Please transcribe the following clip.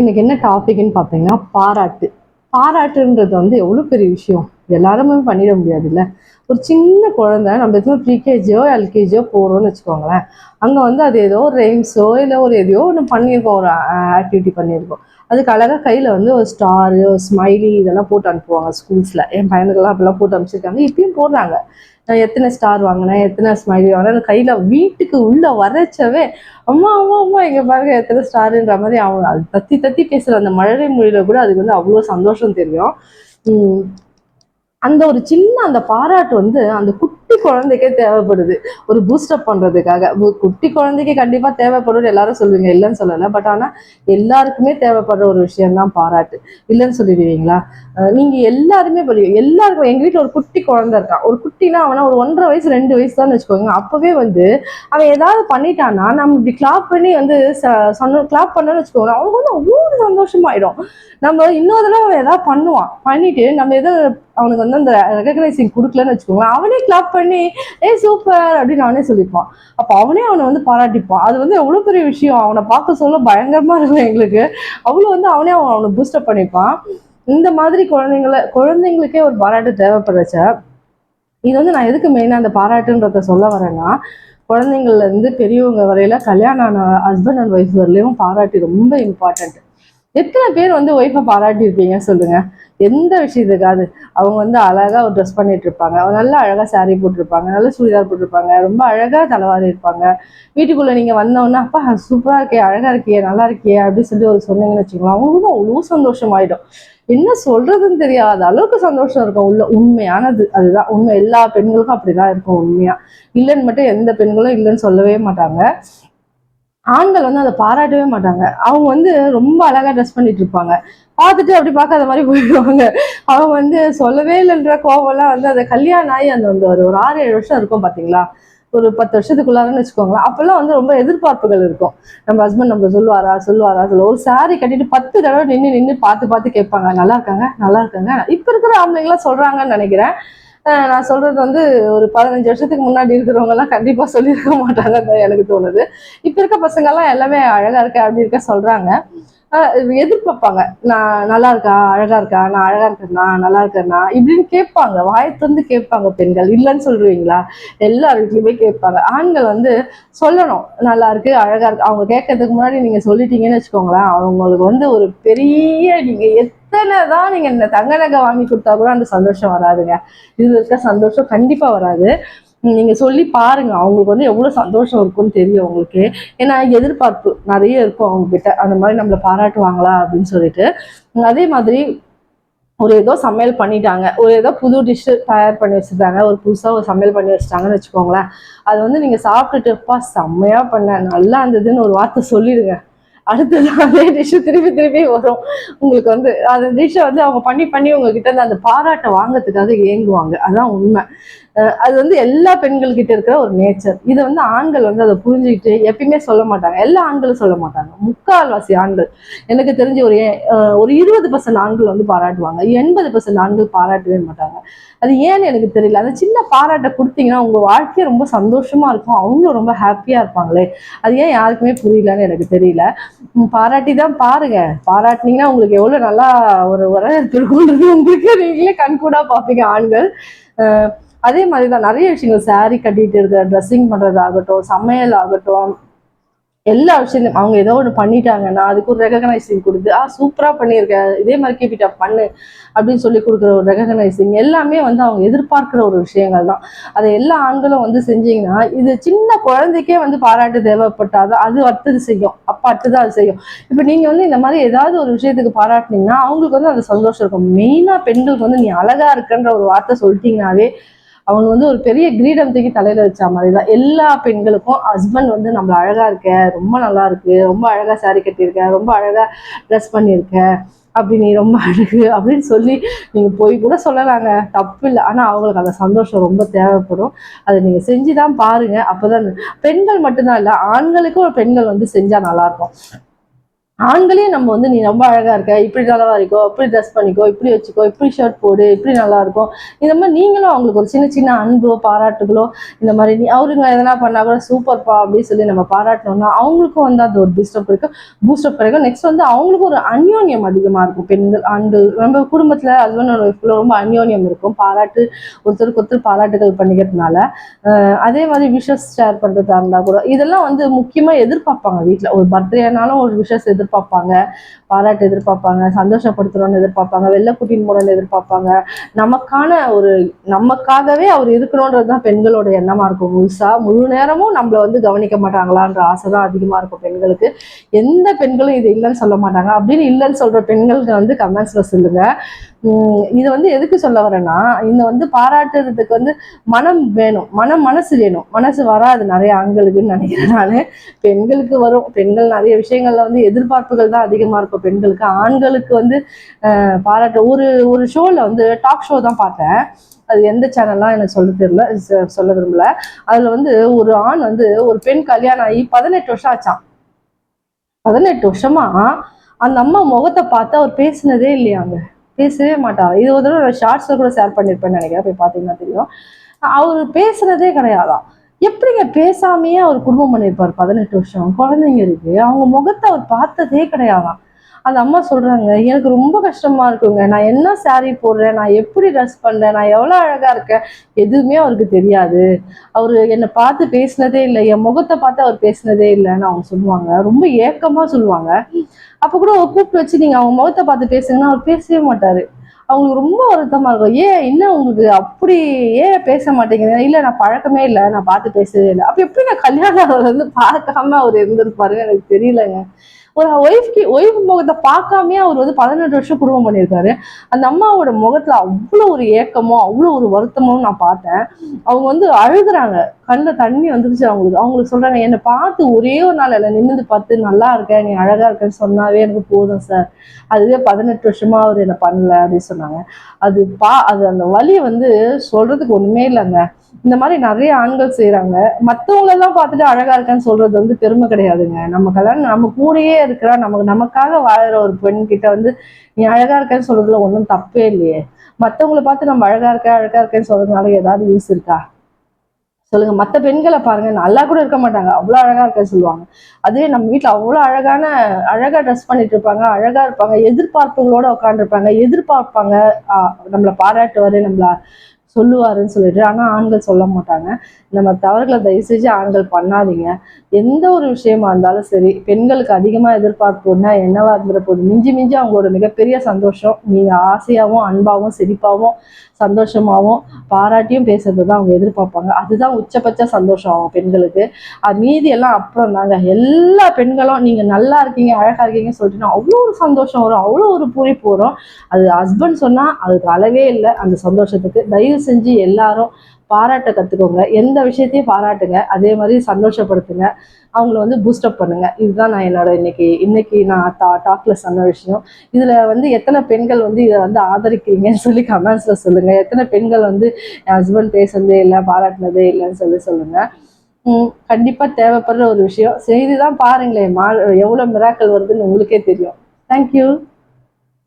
இன்னைக்கு என்ன டாபிக்னு பார்த்தீங்கன்னா பாராட்டு. பாராட்டுன்றது வந்து எவ்வளோ பெரிய விஷயம்? எல்லாருமே பண்ணிட முடியாதுல்ல. ஒரு சின்ன குழந்தை நம்ம எதுவும் ப்ரீகேஜியோ எல்கேஜியோ போகிறோம்னு வச்சுக்கோங்களேன். அங்கே வந்து அது ஏதோ ஒரு ரெய்ம்ஸோ இல்லை ஒரு எதையோ ஒன்று பண்ணியிருக்கோம் ஒரு ஆக்டிவிட்டி பண்ணியிருக்கோம். அதுக்கு அழகாக கையில் வந்து ஒரு ஸ்டாரு ஒரு ஸ்மைலி இதெல்லாம் போட்டு அனுப்புவாங்க ஸ்கூல்ஸில் என் பையனுக்கெல்லாம் அப்படிலாம் போட்டு அனுப்பிச்சிருக்காங்க. இப்பயும் போடுறாங்க. நான் எத்தனை ஸ்டார் வாங்கினேன் எத்தனை ஸ்மைலி வாங்கினேன் கையில் வீட்டுக்கு உள்ளே வரைச்சவே அம்மா அம்மா அம்மா இங்கே பாருங்க எத்தனை ஸ்டாருன்ற மாதிரி அவன் அது தத்தி தத்தி பேசுகிற அந்த மழலை மொழியில் கூட அதுக்கு வந்து அவ்வளோ சந்தோஷம் தெரியும். அந்த ஒரு சின்ன அந்த பாராட்டு வந்து அந்த குட்டி குழந்தைக்கே தேவைப்படுது. ஒரு பூஸ்டப் பண்றதுக்காக. குட்டி குழந்தைக்கு கண்டிப்பா தேவைப்படும் எல்லாரும் சொல்லுவீங்க. இல்லைன்னு சொல்லலை. பட் ஆனா எல்லாருக்குமே தேவைப்படுற ஒரு விஷயம் தான் பாராட்டு. இல்லைன்னு சொல்லிடுவீங்களா? நீங்க எல்லாருமே பண்ணுவீங்க எல்லாருக்கும் எங்க வீட்டுல ஒரு குட்டி குழந்தை இருக்கான். ஒரு குட்டினா அவனா ஒரு ஒன்றரை வயசு ரெண்டு வயசு தான் வச்சுக்கோங்க. அப்பவே வந்து அவன் ஏதாவது பண்ணிட்டான்னா நம்ம இப்படி கிளாப் பண்ணி வந்து ச- சொன்ன கிளாப் பண்ணோம்னு வச்சுக்கோங்க. அவங்க வந்து அவ்வளோ சந்தோஷமாயிடும். நம்ம இன்னொரு தடவை அவன் ஏதாவது பண்ணுவான். பண்ணிட்டு நம்ம எதோ அவனுக்கு வந்து அந்த ரெகக்னைசிங் கொடுக்கலன்னு வச்சுக்கோங்களேன் அவனே கிளாப் பண்ணி ஏய் சூப்பர் அப்படின்னு அவனே சொல்லிப்பான் அப்போ அவனே அவனை வந்து பாராட்டிப்பான். அது வந்து எவ்வளோ பெரிய விஷயம். அவனை பார்க்க சொல்ல பயங்கரமா இருக்கும் எங்களுக்கு. அவ்வளோ வந்து அவனே அவன் அவனை பூஸ்டப் பண்ணிப்பான். இந்த மாதிரி குழந்தைங்கள குழந்தைங்களுக்கே ஒரு பாராட்டு தேவைப்படுறச்ச இது வந்து நான் எதுக்கு மெயினாக அந்த பாராட்டுன்றத சொல்ல வரேன்னா குழந்தைங்கள்லேருந்து பெரியவங்க வரையில கல்யாணம் ஆன ஹஸ்பண்ட் அண்ட் ஒய்ஃப் வரலையும் பாராட்டு ரொம்ப இம்பார்ட்டன்ட் எத்தனை பேர் வந்து ஒய்ஃபை பாராட்டி இருப்பீங்க சொல்லுங்க. எந்த விஷயத்துக்காது அவங்க வந்து அழகா ஒரு ட்ரெஸ் பண்ணிட்டு இருப்பாங்க. அவங்க நல்லா அழகா சாரீ போட்டிருப்பாங்க. நல்ல சுடிதார் போட்டிருப்பாங்க. ரொம்ப அழகா தலைவாரி இருப்பாங்க. வீட்டுக்குள்ள நீங்க வந்தோடனே அப்பா சூப்பரா இருக்கே அழகா இருக்கியே நல்லா இருக்கியே அப்படின்னு சொல்லி ஒரு சொன்னீங்கன்னு வச்சுக்கோங்களேன் அவங்களுக்கும் அவ்வளோ சந்தோஷம் ஆயிடும் என்ன சொல்றதுன்னு தெரியாத அளவுக்கு சந்தோஷம் இருக்கும். உள்ள உண்மையானது அதுதான். உண்மை. எல்லா பெண்களுக்கும் அப்படிதான் இருக்கும் உண்மையா? இல்லைன்னு மட்டும் எந்த பெண்களும் இல்லைன்னு சொல்லவே மாட்டாங்க. ஆண்கள் வந்து அதை பாராட்டவே மாட்டாங்க. அவங்க வந்து ரொம்ப அழகா ட்ரெஸ் பண்ணிட்டு இருப்பாங்க. பார்த்துட்டு அப்படி பார்க்காத மாதிரி போயிடுவாங்க. அவங்க வந்து சொல்லவே இல்லைன்ற கோவம்லாம் வந்து அந்த கல்யாணம் ஆகி அந்த வந்து ஒரு ஒரு ஆறு ஏழு வருஷம் இருக்கும் பாத்தீங்களா? ஒரு பத்து வருஷத்துக்குள்ளாரன்னு வச்சுக்கோங்களேன். அப்பெல்லாம் வந்து ரொம்ப எதிர்பார்ப்புகள் இருக்கும். நம்ம ஹஸ்பண்ட் நம்ம சொல்லுவாரா சொல்லுவாரா சொல்ல ஒரு சாரி கட்டிட்டு பத்து தடவை நின்று நின்று பார்த்து பார்த்து கேட்பாங்க. நல்லா இருக்காங்க நல்லா இருக்காங்க. இப்போ இருக்கிற ஆம்பளைங்களாம் சொல்றாங்கன்னு நினைக்கிறேன். நான் சொல்றது வந்து ஒரு பதினஞ்சு வருஷத்துக்கு முன்னாடி இருக்கிறவங்க எல்லாம் கண்டிப்பா சொல்லியிருக்க மாட்டாங்கன்னு எனக்கு தோணுது. இப்ப இருக்க பசங்க எல்லாம் எல்லாமே அழகா இருக்க அப்படி இருக்க சொல்றாங்க. எதிர்பார்ப்பாங்க. நான் நல்லா இருக்கா? அழகா இருக்கா? நான் அழகா இருக்கேன்னா நல்லா இருக்கேன்னா இப்படின்னு கேட்பாங்க. வாயத்திலிருந்து கேட்பாங்க பெண்கள். இல்லைன்னு சொல்றீங்களா எல்லார் வீட்லயுமே கேட்பாங்க. ஆண்கள் வந்து சொல்லணும். நல்லா இருக்கு அழகா இருக்கு. அவங்க கேட்கறதுக்கு முன்னாடி நீங்க சொல்லிட்டீங்கன்னு வச்சுக்கோங்களேன். அவங்களுக்கு வந்து ஒரு பெரிய நீங்க எத்தனை தான் நீங்க இந்த தங்க நகை வாங்கி கொடுத்தா கூட அந்த சந்தோஷம் வராதுங்க. இதுல இருக்க சந்தோஷம் கண்டிப்பா வராது. நீங்க சொல்லி பாருங்க அவங்களுக்கு வந்து எவ்வளவு சந்தோஷம் இருக்கும்னு தெரியும் உங்களுக்கு ஏன்னா எதிர்பார்ப்பு நிறைய இருக்கும் அவங்க கிட்ட அந்த மாதிரி நம்மளை பாராட்டுவாங்களா அப்படின்னு சொல்லிட்டு. அதே மாதிரி ஒரு ஏதோ சமையல் பண்ணிட்டாங்க. ஒரு ஏதோ புது டிஷ் தயார் பண்ணி வச்சுருந்தாங்க ஒரு புதுசாக ஒரு சமையல் பண்ணி வச்சுட்டாங்கன்னு வச்சுக்கோங்களேன். அது வந்து நீங்கள் சாப்பிட்டுட்டுப்பா செம்மையாக பண்ண நல்லா இருந்ததுன்னு ஒரு வார்த்தை சொல்லிடுங்க. அடுத்தது அதே டிஷ்ஷு திருப்பி திருப்பி வரும். உங்களுக்கு வந்து அந்த டிஷ்ஷை வந்து அவங்க பண்ணி பண்ணி உங்ககிட்ட அந்த பாராட்டை வாங்குறதுக்காக ஏங்குவாங்க. அதான் உண்மை. அது வந்து எல்லா பெண்கள் கிட்ட இருக்கிற ஒரு நேச்சர் இதை வந்து ஆண்கள் வந்து அதை புரிஞ்சுக்கிட்டு எப்பயுமே சொல்ல மாட்டாங்க. எல்லா ஆண்களும் சொல்ல மாட்டாங்க. முக்கால்வாசி ஆண்கள். எனக்கு தெரிஞ்ச ஒரு ஏ- ஒரு இருபது பர்சன்ட் ஆண்கள் வந்து பாராட்டுவாங்க. எண்பது பர்சன்ட் ஆண்கள் பாராட்டவே மாட்டாங்க. அது ஏன்னு எனக்கு தெரியல. அந்த சின்ன பாராட்டை கொடுத்தீங்கன்னா உங்க வாழ்க்கையே ரொம்ப சந்தோஷமா இருக்கும். அவங்களும் ரொம்ப ஹாப்பியா இருப்பாங்களே. அது ஏன் யாருக்குமே புரியலன்னு எனக்கு தெரியல. பாராட்டி தான் பாருங்க. பாராட்டினீங்கன்னா உங்களுக்கு எவ்வளவு நல்லா ஒரு வரவேற்பு இருக்கும்ன்றது உங்களுக்கு நீங்களே கண்கூடா பார்ப்பீங்க ஆண்கள். அதே மாதிரி தான் நிறைய விஷயங்கள் saree கட்டிட்டு இருக்கிற ட்ரெஸ்ஸிங் பண்ணுறதாகட்டும் சமையல் ஆகட்டும் எல்லா விஷயத்தையும் அவங்க ஏதோ ஒன்று பண்ணிட்டாங்கன்னா அதுக்கு ஒரு ரெகக்னைசிங் கொடுத்து ஆ சூப்பராக பண்ணியிருக்க. இதே மாதிரி கீப்பிட்டா பண்ணு. அப்படின்னு சொல்லி கொடுக்குற ஒரு ரெகக்னைசிங் எல்லாமே வந்து அவங்க எதிர்பார்க்குற ஒரு விஷயங்கள் தான். அதை எல்லா ஆண்களும் வந்து செஞ்சீங்கன்னா இது சின்ன குழந்தைக்கே வந்து பாராட்டு தேவைப்பட்டாதான் அது அடுத்தது செய்யும். அப்போ அடுத்ததான் அது செய்யும். இப்போ நீங்கள் வந்து இந்த மாதிரி ஏதாவது ஒரு விஷயத்துக்கு பாராட்டினீங்கன்னா அவங்களுக்கு வந்து அந்த சந்தோஷம் இருக்கும். மெயினாக பெண்களுக்கு வந்து நீ அழகாக இருக்கன்ற ஒரு வார்த்தை சொல்லிட்டீங்கனாவே அவங்க வந்து ஒரு பெரிய கிரீடம் தூக்கி தலையில வச்ச மாதிரி தான் எல்லா பெண்களுக்கும் ஹஸ்பண்ட் வந்து நம்மள அழகா இருக்க ரொம்ப நல்லா இருக்கு ரொம்ப அழகா சாரி கட்டியிருக்க ரொம்ப அழகா ட்ரெஸ் பண்ணியிருக்க அப்படி நீ ரொம்ப அழகு அப்படின்னு சொல்லி நீங்க போய் கூட சொல்லலாங்க. தப்பு இல்லை. ஆனா அவங்களுக்கு அந்த சந்தோஷம் ரொம்ப தேவைப்படும். அதை நீங்க செஞ்சுதான் பாருங்க. அப்பதான் பெண்கள் மட்டும்தான் இல்லை ஆண்களுக்கும் பெண்கள் வந்து செஞ்சா நல்லா ஆண்களையும் நம்ம வந்து நீ ரொம்ப அழகா இருக்க இப்படி நல்லா இருக்கோ இப்படி ட்ரெஸ் பண்ணிக்கோ இப்படி வச்சுக்கோ இப்படி ஷர்ட் போடு இப்படி நல்லா இருக்கும். இந்த மாதிரி நீங்களும் அவங்களுக்கு ஒரு சின்ன சின்ன அன்போ பாராட்டுகளோ இந்த மாதிரி நீ அவருங்க எதனா பண்ணா கூட சூப்பர்ப்பா அப்படின்னு சொல்லி நம்ம பாராட்டினோம்னா அவங்களுக்கும் வந்து அது ஒரு பூஸ்டப் இருக்கும் பூஸ்டப் கிடைக்கும் நெக்ஸ்ட் வந்து அவங்களுக்கும் ஒரு அந்யோன்யம் அதிகமா இருக்கும். பெண்கள் ஆண்கள் நம்ம குடும்பத்துல ஹஸ்பண்ட் அண்ட் ஒய்ஃப்ல ரொம்ப அந்யோன்யம் இருக்கும். பாராட்டு ஒருத்தருக்கு ஒருத்தர் பாராட்டுகள் பண்ணிக்கிறதுனால. அதே மாதிரி விஷஸ் ஷேர் பண்றதா இருந்தா கூட இதெல்லாம் வந்து முக்கியமா எதிர்பார்ப்பாங்க வீட்டில் ஒரு பர்த்டேனாலும் ஒரு விஷஸ் எதிர்பார்ப்பாங்க. பார்ப்பாங்க. பாராட்டு எதிர்பார்ப்பாங்க சந்தோஷப்படுத்துறோன்னு எதிர்பார்ப்பாங்க வெள்ளை கூட்டின்னு போகணும்னு எதிர்பார்ப்பாங்க. நமக்கான ஒரு நமக்காகவே அவர் இருக்கணுன்றது தான் பெண்களோட எண்ணமா இருக்கும். முழுசா முழு நேரமும் நம்மளை வந்து கவனிக்க மாட்டாங்களான்ற ஆசை தான் அதிகமா இருக்கும் பெண்களுக்கு. எந்த பெண்களும் இது இல்லைன்னு சொல்ல மாட்டாங்க. அப்படின்னு இல்லைன்னு சொல்ற பெண்களுக்கு வந்து கமெண்ட்ஸ்ல சொல்லுங்க. இது வந்து எதுக்கு சொல்ல வரேன்னா இந்த வந்து பாராட்டுறதுக்கு வந்து மனம் வேணும். மனம் மனசு வேணும். மனசு வராது நிறைய ஆண்களுக்குன்னு நினைக்கிறேன் நான். பெண்களுக்கு வரும். பெண்கள் நிறைய விஷயங்கள்ல வந்து எதிர்பார்ப்புகள் தான் அதிகமா இருக்கும். பெண்களுக்கு ஆண்களுக்கு வந்து பாராட்டு. ஒரு ஒரு ஷோல வந்து டாக் ஷோ தான் பார்த்தேன். அது எந்த சேனல்லாம் எனக்கு சொல்ல தெரியல சொல்ல விரும்பல. அதுல வந்து ஒரு ஆண் வந்து ஒரு பெண் கல்யாணம் ஆகி பதினெட்டு வருஷம் ஆச்சான் பதினெட்டு வருஷமா அந்த அம்மா முகத்தை பார்த்து அவர் பேசினதே இல்லையாங்க. பேசவே மாட்டார் இது ஒரு தடவை ஷார்ட்ஸ்ல கூட ஷேர் பண்ணியிருப்பேன்னு நினைக்கிறேன். போய் பார்த்தீங்கன்னா தெரியும். அவர் பேசுனதே கிடையாதாம் எப்படிங்க பேசாமையே அவர் குடும்பம் பண்ணியிருப்பார் பதினெட்டு வருஷம்? குழந்தைங்க இருக்கு. அவங்க முகத்தை அவர் பார்த்ததே கிடையாதாம் அந்த அம்மா சொல்றாங்க எனக்கு ரொம்ப கஷ்டமா இருக்குங்க. நான் என்ன சாரீ போடுறேன்? நான் எப்படி ட்ரெஸ் பண்றேன்? நான் எவ்வளவு அழகா இருக்கேன்? எதுவுமே அவருக்கு தெரியாது. அவரு என்னை பார்த்து பேசினதே இல்லை. என் முகத்தை பார்த்து அவர் பேசினதே இல்லைன்னு அவங்க சொல்லுவாங்க. ரொம்ப ஏக்கமா சொல்லுவாங்க. அப்ப கூட அவர் கூப்பிட்டு வச்சு நீங்க அவங்க முகத்தை பார்த்து பேசுங்கன்னா அவர் பேசவே மாட்டாரு. அவங்களுக்கு ரொம்ப வருத்தமா இருக்கும். ஏன்? என்ன உங்களுக்கு அப்படி ஏன் பேச மாட்டேங்கிறீங்க? இல்ல நான் பழக்கமே இல்லை. நான் பார்த்து பேசவே இல்லை. அப்ப எப்படி நான் கல்யாணம் அவர் வந்து பார்க்காம அவர் இருந்திருப்பாருன்னு எனக்கு தெரியலங்க. ஒரு ஒய்ஃப்க்கு ஒய்ஃப் முகத்தை பார்க்காமே அவர் வந்து பதினெட்டு வருஷம் குடும்பம் பண்ணியிருக்காரு. அந்த அம்மாவோட முகத்துல அவ்வளோ ஒரு ஏக்கமோ அவ்வளோ ஒரு வருத்தமும் நான் பார்த்தேன். அவங்க வந்து அழுகுறாங்க. கண்ணில் தண்ணி வந்துருச்சு அவங்களுக்கு. அவங்களுக்கு சொல்றாங்க என்னை பார்த்து ஒரே ஒரு நாள் இல்லை நிமிர்ந்து பார்த்து நல்லா இருக்க நீ அழகா இருக்கன்னு சொன்னாவே எனக்கு போதும் சார் அதுவே பதினெட்டு வருஷமா அவர் என்னை பண்ணல அப்படின்னு சொன்னாங்க. அது பா அது அந்த வழியை வந்து சொல்றதுக்கு ஒண்ணுமே இல்லைங்க. இந்த மாதிரி நிறைய ஆண்கள் செய்யறாங்க மத்தவங்க எல்லாம் பார்த்துட்டு அழகா இருக்கேன்னு சொல்றது வந்து பெருமை கிடையாதுங்க. நம்ம கல்யாணம் நம்ம கூடயே இருக்கிற நமக்கு நமக்காக வாழ்ற ஒரு பெண் கிட்ட வந்து நீ அழகா இருக்கேன்னு சொல்றதுல ஒன்றும் தப்பே இல்லையே. மத்தவங்களை பார்த்து நம்ம அழகா இருக்க அழகா இருக்கேன்னு சொல்றதுனால ஏதாவது யூஸ் இருக்கா? சொல்லுங்க. மத்த பெண்களை பாருங்க. நல்லா கூட இருக்க மாட்டாங்க. அவ்வளவு அழகா இருக்கேன்னு சொல்லுவாங்க. அதுவே நம்ம வீட்டில் அவ்வளவு அழகான அழகா ட்ரெஸ் பண்ணிட்டு இருப்பாங்க. அழகா இருப்பாங்க. எதிர்பார்ப்புகளோட உட்காந்துருப்பாங்க எதிர்பார்ப்பாங்க. ஆஹ் பாராட்டுவாரு நம்மள சொல்லுவாருன்னு சொல்லிட்டு ஆனால் ஆண்கள் சொல்ல மாட்டாங்க. நம்ம தவறுகளை தயவு செஞ்சு ஆண்கள் பண்ணாதீங்க. எந்த ஒரு விஷயமா இருந்தாலும் சரி பெண்களுக்கு அதிகமாக எதிர்பார்ப்புன்னா என்னவா இருந்துட போகுது மிஞ்சி மிஞ்சி அவங்களோட மிகப்பெரிய சந்தோஷம் நீங்கள் ஆசையாகவும் அன்பாகவும் சிரிப்பாகவும் சந்தோஷமாகவும் பாராட்டியும் பேசுறது தான் அவங்க எதிர்பார்ப்பாங்க. அதுதான் உச்சபட்ச சந்தோஷம் ஆகும் பெண்களுக்கு. அது மீதி எல்லாம் அப்புறம் தாங்க. எல்லா பெண்களும் நீங்கள் நல்லா இருக்கீங்க அழகாக இருக்கீங்கன்னு சொல்லிட்டு அவ்வளோ ஒரு சந்தோஷம் வரும் அவ்வளோ ஒரு பூரிப்பு வரும். அது ஹஸ்பண்ட் சொன்னால் அதுக்கு அளவே இல்லை. அந்த சந்தோஷத்துக்கு தயவு செஞ்சு எல்லாரும் பாராட்ட கற்றுக்கோங்க எந்த விஷயத்தையும் பாராட்டுங்க. அதே மாதிரி சந்தோஷப்படுத்துங்க. அவங்கள வந்து பூஸ்டப் பண்ணுங்க. இதுதான் நான் என்னோட இன்னைக்கு இன்னைக்கு நான் டா டாக்ல சொன்ன விஷயம். இதுல வந்து எத்தனை பெண்கள் வந்து இதை வந்து ஆதரிக்கிறீங்கன்னு சொல்லி கமெண்ட்ஸ்ல சொல்லுங்க. எத்தனை பெண்கள் வந்து என் ஹஸ்பண்ட் பேசுனதே இல்லை பாராட்டினதே இல்லைன்னு சொல்லி சொல்லுங்க. கண்டிப்பாக தேவைப்படுற ஒரு விஷயம். செய்தி தான் பாருங்களேன். மா எவ்வளோ மிராக்கள் வருதுன்னு உங்களுக்கே தெரியும். தேங்க்யூ